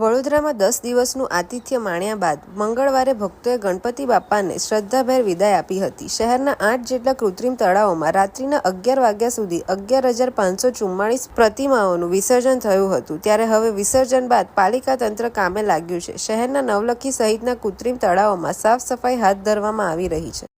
વડોદરામાં દસ દિવસનું આતિથ્ય માણ્યા બાદ મંગળવારે ભક્તોએ ગણપતિ બાપાને શ્રદ્ધાભેર વિદાય આપી હતી. શહેરના આઠ જેટલા કૃત્રિમ તળાવોમાં રાત્રિના અગિયાર વાગ્યા સુધી અગિયાર હજાર પાંચસો ચુમ્માળીસ પ્રતિમાઓનું વિસર્જન થયું હતું. ત્યારે હવે વિસર્જન બાદ પાલિકા તંત્ર કામે લાગ્યું છે. શહેરના નવલખી સહિતના કૃત્રિમ તળાવોમાં સાફ સફાઈ હાથ ધરવામાં આવી રહી છે.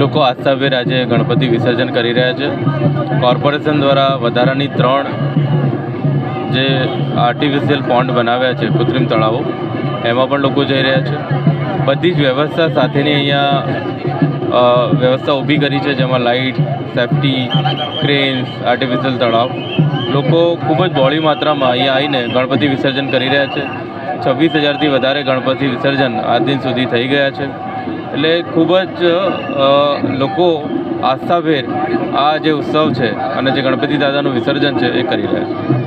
લોકો આસ્થાભેર આજે ગણપતિ વિસર્જન કરી રહ્યા છે. કોર્પોરેશન દ્વારા વધારાની ત્રણ જે આર્ટિફિશિયલ પોન્ડ બનાવ્યા છે, કૃત્રિમ તળાવો, એમાં પણ લોકો જઈ રહ્યા છે. બધી જ વ્યવસ્થા સાથેની અહીંયા વ્યવસ્થા ઊભી કરી છે, જેમાં લાઇટ સેફ્ટી ક્રેન્સ આર્ટિફિશિયલ તળાવ. લોકો ખૂબ જ બહોળી માત્રામાં અહીંયા આવીને ગણપતિ વિસર્જન કરી રહ્યા છે. છવ્વીસ હજારથી વધારે ગણપતિ વિસર્જન આ દિન સુધી થઈ ગયા છે. એટલે ખૂબ જ લોકો આસ્થાભેર આ જે ઉત્સવ છે અને જે ગણપતિ દાદાનું વિસર્જન છે એ કરી રહ્યા છે.